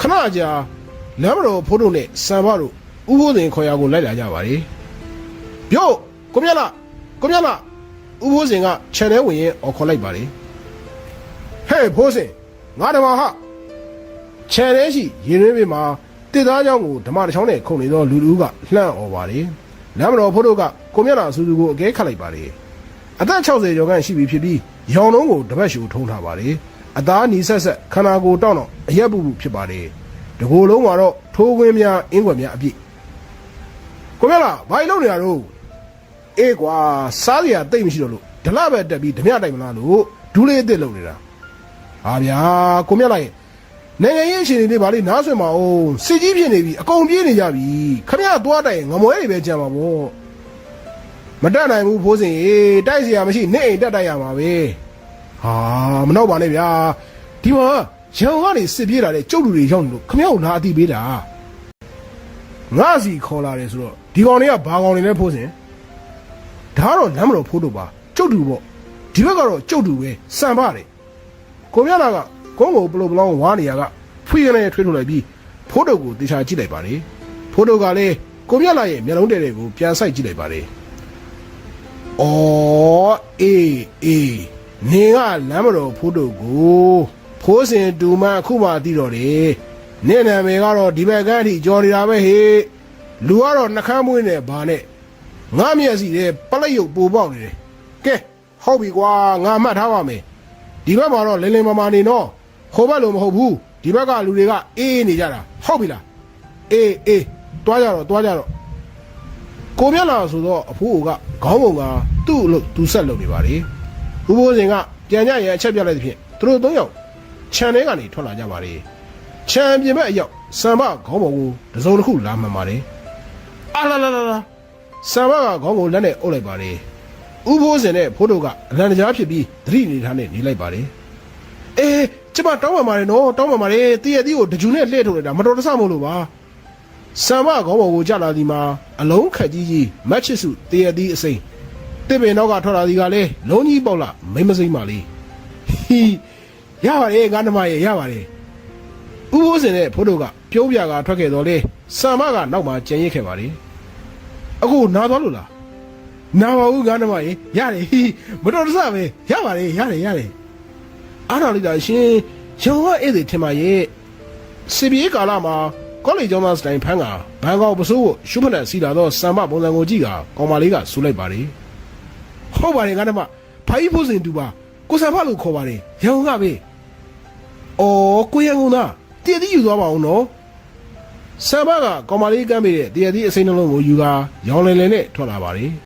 ခဏကြာလမ်းမတော်ဖိုးတို့နဲ့စံမတို့ဥဖိုးစင်ခေါ်ရကိုလိုက်လာကြပါလေ။ပြောကိုမြတ်လာကိုမြတ်လာဥဖိုးစင်ကခြံထဲဝင်ရင်အော်ခေါ်လိုက်ပါလေ။ဟဲ့ဖိုးစင်ငါတမဟာခြံထဲရှိရေရင်းပင်မှာတစ်သားเจ้าကိုဓမ္မတစ်ချောင်းနဲ့ခုန်နေသောလူလူကလှမ်းអော်ပါလေ။လမ်းမတော်ဖိုးတို့ကကိုမြတ်လာအစူစူကိုအကဲခတ်လိုက်ပါလေ။အသက်60ကျော်ခန့်ရှိပြီဖြစ်ပြီးရောင်လုံးကိုတပတ်ရှူထုံးထားပါလေ။ အသားနီဆက်ဆက်ခန္ဓာကိုယ်တောင့်တော့အရက်ပူပူဖြစ်ပါတယ်တကိုယ်လုံးကတော့ထိုးဝင်းများအင်းွယ်များအပြည့်ကိုမြလားဘာလို့လုပ်နေရတော့အေးကွာစားစရာတိတ်မရှိတော့လို့ဒလပဲတက်ပြီးဓမြတိုင်မလားလို့ဒူးလေးအစ်စ်လုပ်နေတာဟာဗျာကိုမြလားနိုင်ငံရေးအခြေအနေတွေဘာလို့နားဆွင်မအောင်စစ်ကြီးဖြစ်နေပြီအကုန်ပြေးနေကြပြီခမရသွားတိုင်ငမွဲတွေပဲကြံပါဗောမတက်နိုင်ဘူးဖိုးစင်ရေတိုက်စရာမရှိနေအိမ်တက်တိုက်ရမှာပဲ ဟာမနောက်ပါနဲ့ဗျာဒီမှာရန်ကုန်ကနေစစ်ပြေးလာတဲ့ကျုပ်လူတွေရောက်နေလို့ခမရကိုလာအတိပေးတာငါစီခေါ်လာတယ်ဆိုတော့ဒီကောင်တွေကဘာကောင်တွေလဲဖိုးစင်ဒါကတော့လမ်းမတော်ဖိုးတို့ပါကျုပ်တူပေါ့ဒီဘက်ကတော့ကျုပ်တူပဲစံပါတယ်ကိုမြလာကကုန်းကိုပလိုပလောင်းဝါနေရကဖွေးရနေထွေးထုတ်လိုက်ပြီးဖိုးတုပ်ကိုတေချာကြည့်လိုက်ပါလေဖိုးတုပ်ကလည်းကိုမြလာရဲ့မျက်လုံးတဲ့တွေကိုပြန်ဆိုင်ကြည့်လိုက်ပါလေအော်အေးအေး နေကလမ်းမတော်ဖိုးတုပ်ကိုဖိုးစင်တူမအခုမှသိတော့တယ်နင့်နာမည်ကတော့ဒီဘက်ကန်းအထိကြော်နေတာပဲဟေ့လူကတော့နှကမ်းမွေးနေဘာနဲ့ငါမျက်စီတဲ့ပလက်ရုပ်ပူပေါက်နေတယ်ကဲဟုတ်ပြီကွာငါမှတ်ထားပါမယ်ဒီဘက်မှာတော့လင်းလင်းမာမာနေတော့ဟိုဘက်လိုမဟုတ်ဘူးဒီဘက်ကလူတွေကအေးအေးနေကြတာဟုတ်ပြီလားအေးအေးတွားကြတော့တွားကြတော့ကိုမြတ်လာဆိုတော့အဖိုးကခေါင်းပုံကသူ့အလို့သူဆက်လုပ်နေပါလေ ဥပိုးစင်ကပြန်ကြရဲ့အချက်ပြလိုက်သဖြင့်သူတို့သုံးယောက်ခြံထဲကနေထွက်လာကြပါလေခြံပြင်ဘက်အရောက်စံမခေါင်းပုံကိုတစ်စုံတစ်ခုလာမှန်ပါလေအာလာလာလာလာစံမကခေါင်းကိုလက်နဲ့အုပ်လိုက်ပါလေဥဖိုးစင်နဲ့ဖိုးတို့ကအလံတကြားဖြစ်ပြီးသတိနေထားနဲ့နေလိုက်ပါတယ်အေးကျမတောင်းပန်ပါတယ်နော်တောင်းပန်ပါတယ်တည့်ရသည်ကိုတကြူနဲ့လှည့်ထုတ်လိုက်တာမတော်တဆမို့လို့ပါဆံမခေါင်းပေါ်ကိုကြလာသည်မှာအလုံးခက်ကြီးကြီးမတ်ချစ်စုတည့်ရသည်အစိမ့် တစ်ပင်တော့ကထွက်လာသည်ကလည်းလုံးကြီးပေါက်လာမိမစိမ့်ပါလေဟီရပါတယ်ငါနှမရဲ့ရပါတယ်ဥဖိုးစင်နဲ့ဖိုးတို့ကပြုံးပြကထွက်ခဲ့တော့လေဆံမကနောက်မှကြံရစ်ခဲ့ပါလေအခုနားသွားလို့လားနာပါဘူးကားနမရေရတယ်ဟိမတော်တဆပဲရပါတယ်ရတယ်ရတယ်အားတော်လိုက်တာရှင်ရုံကဧည့်သည်ထင်ပါရဲ့စီဘီကာလာမှာကောလိပ်ကျောင်းသားစတိုင်ဖန်းကဘန်ကောက်ပစိုးကိုရှုဖနက်စီလာတော့စံမပုံစံကိုကြည့်ကကောင်မလေးကဆူလိုက်ပါတယ် ဟုတ်ပါတယ်ကားနမဖိုင်ဖို့စင်တူပါကိုစံဖလို့ခေါ်ပါတယ်ရုံကပဲအော်ကိုရန်ကုန်သားတည်တည်ယူသွားပါအောင်နော်ဆံမကကောင်မလေးကမ်းပေးတဲ့တည်တည်အစိမ်းနှလုံးကိုယူကရောင်လည်လည်နဲ့ထွက်လာပါတယ်